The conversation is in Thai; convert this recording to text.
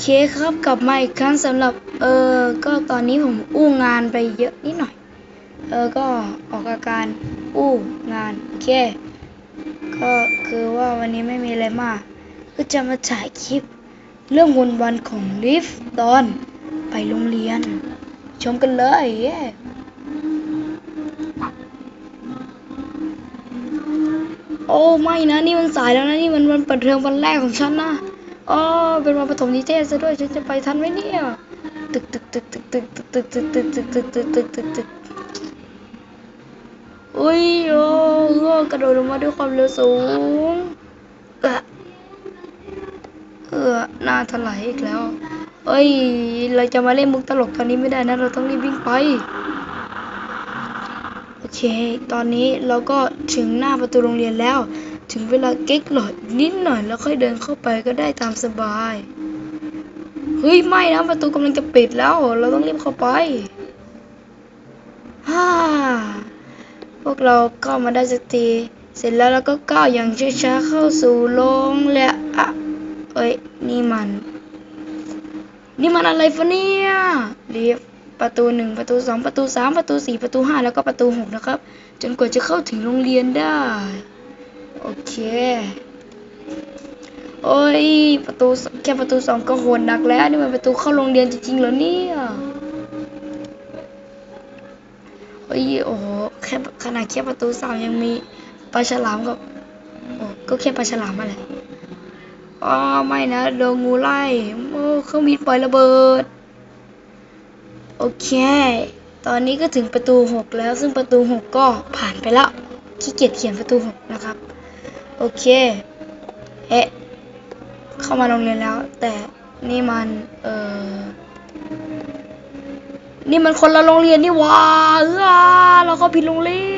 เคครับกลับมาอีกครั้งสำหรับเออก็ตอนนี้ผมอู้งานไปเยอะนิดหน่อย เออก็ออกอาการอู้งานโอเคก็คือว่าวันนี้ไม่มีอะไรมาก ก็จะมาถ่ายคลิป เรื่องวันวันของลิฟตอนไปโรงเรียน ชมกันเลยเย้โอ้ไม่นะนี่มันสายแล้วนะนี่มันวันเปิดเทอมวันแรกของฉันนะ อ๋อเป็นวันปฐมนิเทศซะด้วยฉันจะไปทันไหมเนี่ยตึกตึกตึกตึกตึกตึกตึกตึกตึกตึกตึกตึกตึกตึกอุ้ยโอ้โอ้กระโดดลงมาด้วยความเร็วสูงเออเออหน้าถลายอีกแล้วเอ้ย เราจะมาเล่นมุกตลกตอนนี้ไม่ได้นะ เราต้องรีบวิ่งไป โอเค ตอนนี้เราก็ถึงหน้าประตูโรงเรียนแล้ว ถึงเวลาเก๊กหลอดนิดหน่อยแล้วค่อยเดินเข้าไปก็ได้ตามสบาย เฮ้ยไม่นะประตูกำลังจะปิดแล้ว เราต้องรีบเข้าไปฮ่าพวกเราเข้ามาได้สักที เสร็จแล้วเราก็ก้าวอย่างช้าๆเข้าสู่โรงเรียนอะเอ้ยนี่มัน นี่มันอะไรฟะเนี่ยรีบประตูหนึ่งประตูสองประตูสามประตูสี่ประตูห้าแล้วก็ประตูหกนะครับ จนกว่าจะเข้าถึงโรงเรียนได้ โอเคโอ้ยประตูแค่ประตูสองก็โหดหนักแล้ว นี่มันประตูเข้าโรงเรียนจริงๆเหรอเนี่ยโอ้ยโอ้โหแค่ขนาดแค่ประตูสามยังมีปลาฉลามกับโอ้ก็แค่ปลาฉลามมาแหละอ๋อไม่นะโดนงูไล่โอ้เครื่องบินปล่อยระเบิด โอเค ตอนนี้ก็ถึงประตูหกแล้วซึ่งประตูหกก็ผ่านไปแล้วขี้เกียจเขียนประตูหกนะครับ โอเค เอ๊ะ เข้ามาโรงเรียนแล้ว แต่นี่มัน เออนี่มันคนละโรงเรียนนี่ว้าเราก็ผิดโรงเรียน